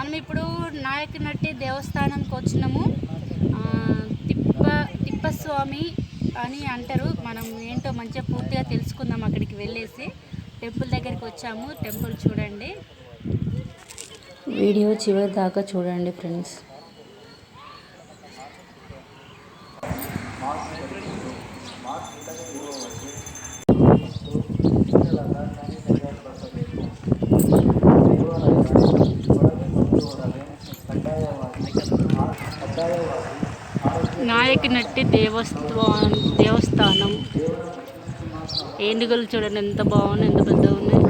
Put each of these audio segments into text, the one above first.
మనం ఇప్పుడు నాయకనట్టి దేవస్థానంకి వచ్చినాము. తిప్ప తిప్పస్వామి అని అంటారు. మనం ఏంటో మంచిగా పూర్తిగా తెలుసుకుందాం అక్కడికి వెళ్ళేసి. టెంపుల్ దగ్గరికి వచ్చాము. టెంపుల్ చూడండి. వీడియో చివరి దాకా చూడండి ఫ్రెండ్స్. నట్టి దేవస్థా దేవస్థానం. ఏనుగులు చూడండి ఎంత బాగున్నాయి ఎంత పెద్దగా ఉన్నాయి.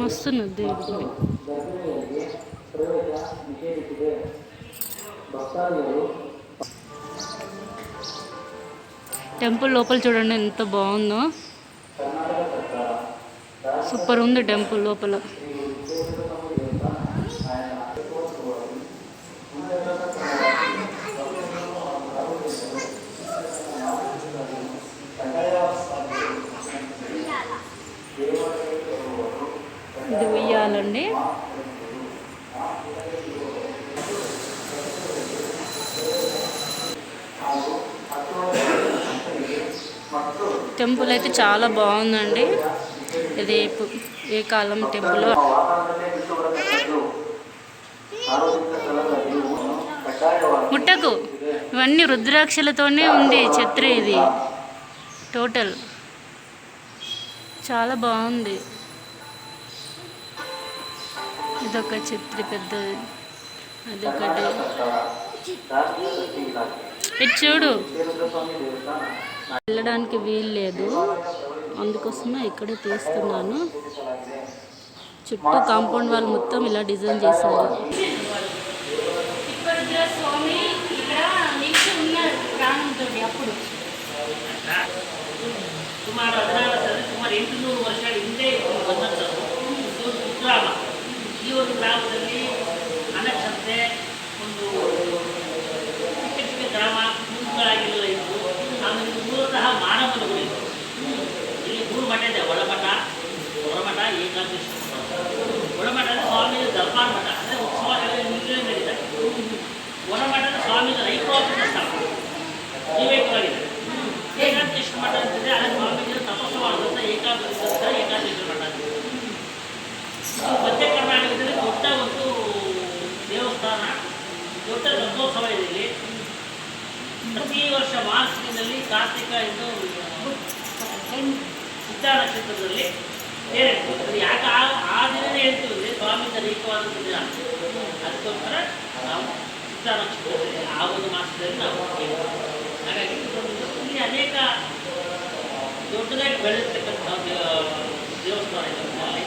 మస్తున్నది దేవుడి. టెంపుల్ లోపల చూడండి ఎంత బాగుందో. సూపర్ ఉంది టెంపుల్ లోపల ఇది ఉయ్యాలండి టెంపుల్ అయితే చాలా బాగుందండి. ఇది ఏ కాలం టెంపుల్? ముట్టకు. ఇవన్నీ రుద్రాక్షలతోనే ఉంది ఛత్రి ఇది. టోటల్. చాలా బాగుంది. ఇదొక ఛత్రి పెద్దది. అదొకటి. ఇది చూడు. వెళ్ళడానికి వీలు లేదు అందుకోసమే ఇక్కడే తీస్తున్నాను చుట్టూ కాంపౌండ్ వాళ్ళు మొత్తం ఇలా డిజైన్ చేశారు స్వామి ఇక్కడ నిలిచి ఉన్నారు ప్రాణంతో అప్పుడు ಸುಮಾರು ಹದಿನಾಲ್ಕರಲ್ಲಿ ಸುಮಾರು ಎಂಟುನೂರು ವರ್ಷ ಹಿಂದೆ ಬಂದಂಥದ್ದು ಇದೊಂದು ಕುಗ್ರಾಮ ಈ ಒಂದು ಗ್ರಾಮದಲ್ಲಿ ಏಕಾದಶಿ ಮಠ ಅಂತಿದೆ ಅಲ್ಲಿ ತಪಸ್ಸು ಮಾಡಿದಂಥ ಏಕಾದಶಿ ಏಕಾದಶಿ ಮಠ ಅಂತ. ಇದು ಮಧ್ಯ ಕರ್ನಾಟಕದಲ್ಲಿ ದೊಡ್ಡ ಒಂದು ದೇವಸ್ಥಾನ, ದೊಡ್ಡ ರಥೋತ್ಸವ ಇದೆ ಪ್ರತಿ ವರ್ಷ ಮಾರ್ಚ್ ಕಾರ್ತಿಕ ಇದು ಸಿದ್ಧ ನಕ್ಷತ್ರದಲ್ಲಿ ತೇರು ಎಳಿತೀವಿ. ಯಾಕೆ ಆ ಆ ದಿನನೇ ಹೇಳ್ತೀವಿ ಅಂದರೆ ಸ್ವಾಮಿಯಿಂದ ದೈಹಿಕವಾದಂಥ ದಿನ ಅದಕ್ಕೋಸ್ಕರ ನಾವು ನಕ್ಷತ್ರದಲ್ಲಿ ಆ ಒಂದು ಮಾಸದಲ್ಲಿ ನಾವು ಹಾಗಾಗಿ ಇಲ್ಲಿ ಅನೇಕ ದೊಡ್ಡದಾಗಿ ಬೆಳೆದಿರ್ತಕ್ಕಂಥ ಒಂದು ದೇವಸ್ಥಾನ ಇದೆ ನಮ್ಮಲ್ಲಿ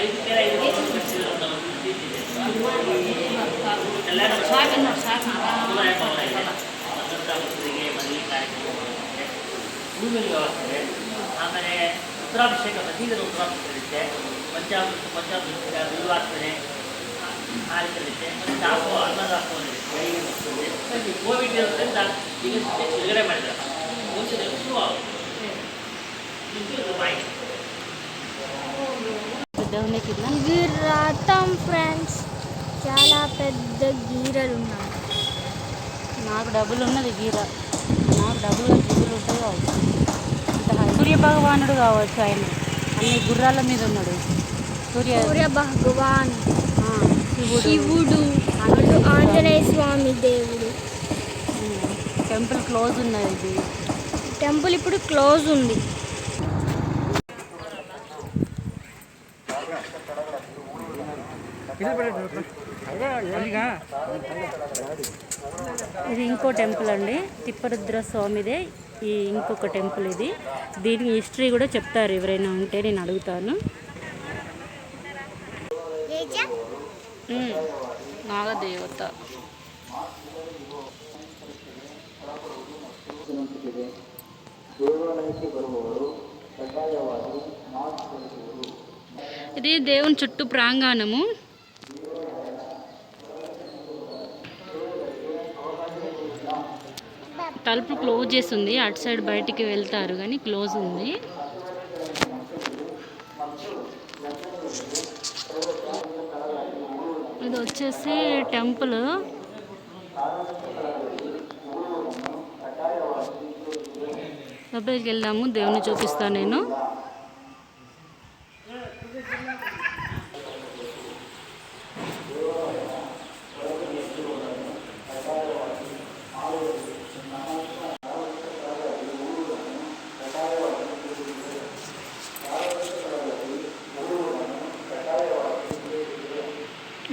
ಐದು ಕೆರೆ ಐದು ಕೆರೆ ಕಟ್ಟಿಸಿರುವಂಥ ಒಂದು ಇದೆ ಭಕ್ತರಿಗೆ ಮದುವೆ ಕಾರ್ಯಕ್ರಮ ಭೂಮಿಲಿ ವ್ಯವಸ್ಥೆ ಆಮೇಲೆ ರುದ್ರಾಭಿಷೇಕ ಪ್ರತಿದಿನ ರುದ್ರಾಭಿಷೇಕ ಇರುತ್ತೆ ಪಂಚಾಮೃತ ಪಂಚಾಮೃತ ಆ ರೀತಿ ಇರುತ್ತೆ ಮತ್ತು ದಾಸೋಹ ಅನ್ನದಾಸೋಹ ಇರುತ್ತೆ ಬೆಳಿಗ್ಗೆ ಬರ್ತದೆ ಕೋವಿಡ್ ಇರೋದ್ರಿಂದ ಈಗ ಸದ್ಯಕ್ಕೆ ಬಿಡುಗಡೆ ಮಾಡಿದ್ದಾರೆ ಮುಂಚೆ ದಿವಸ ಶುರು ಆಗುತ್ತೆ ಇದು ಮಾಹಿತಿ పెద్ద ఉన్నాయి కింద ఇది రథం ఫ్రెండ్స్ చాలా పెద్ద గీరలు ఉన్నాయి నాకు డబ్బులు ఉన్నది గీర నాకు డబ్బులు గిన్నెలు ఉంటాయి కావచ్చు ఇంత హై- సూర్య భగవానుడు కావచ్చు ఆయన అన్ని గుర్రాల మీద ఉన్నాడు సూర్య సూర్య భగవాన్ ఆ, శివుడు. అటు ఆంజనేయ స్వామి దేవుడు. టెంపుల్ క్లోజ్ ఉన్నది ఇది? టెంపుల్ ఇప్పుడు క్లోజ్ ఉంది. ఇది ఇంకో టెంపుల్ అండి. తిప్పరుద్ర స్వామిదే ఈ ఇంకొక టెంపుల్ ఇది. దీని హిస్టరీ కూడా చెప్తారు ఎవరైనా ఉంటే నేను అడుగుతాను. నాగదేవత. ఇది దేవుని చుట్టూ ప్రాంగణము. తలుపు క్లోజ్ చేసి ఉంది. అటు సైడ్ బయటికి వెళ్తారు కానీ క్లోజ్ ఉంది. ఇది వచ్చేసి టెంపుల్. లోపలికి వెళ్దాము దేవుని చూపిస్తాను నేను.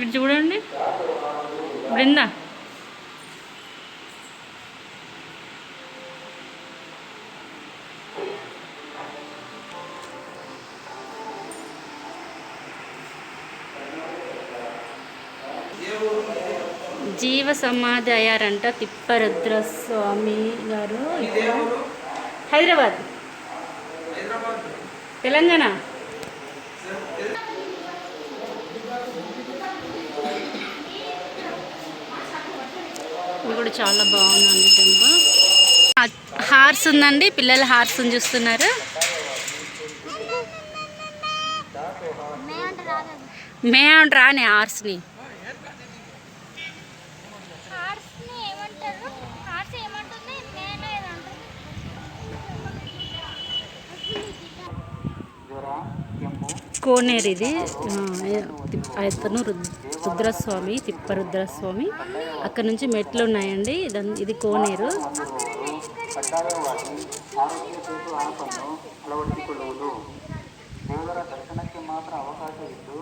ఇటు చూడండి. బృందా. జీవ సమాధి అయ్యారంట తిప్పరుద్ర స్వామి గారు హైదరాబాద్. తెలంగాణ. కూడా చాలా బాగుందండి టెంపుల్ హార్స్ ఉందండి పిల్లలు హార్స్ చూస్తున్నారు. మే అంట రాని హార్స్ని. హార్స్ని ఏమంటారు? హార్స్ ఏమంటుంది? నేను ఏదంటారు కోనేరు ఇది. అతను రుద్రస్వామి తిప్పరుద్రస్వామి అక్కడ నుంచి మెట్లు ఉన్నాయండి ఇదన్- ఇది కోనేరు ಕಡ್ಡಾಯವಾಗಿ ಆರೋಗ್ಯ ಸೇತು ಆ್ಯಪನ್ನು ಅಳವಡಿಸಿಕೊಳ್ಳುವುದು ದೇವರ ದರ್ಶನಕ್ಕೆ ಮಾತ್ರ ಅವಕಾಶವಿದ್ದು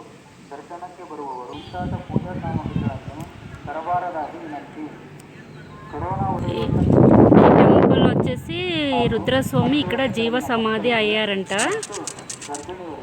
ದರ್ಶನಕ್ಕೆ ಬರುವವರು ಮುಂತಾದ ಪೂಜಾ ಸಾಮಗ್ರಿಗಳನ್ನು ತರಬಾರದಾಗಿ ವಿನಂತಿ ಕರೋನಾ ఈ ಉಳಿದ టెంపుల్ వచ్చేసి రుద్రస్వామి ఇక్కడ జీవ సమాధి అయ్యారంట ಗರ್ಭಿಣಿಯರಿಗೆ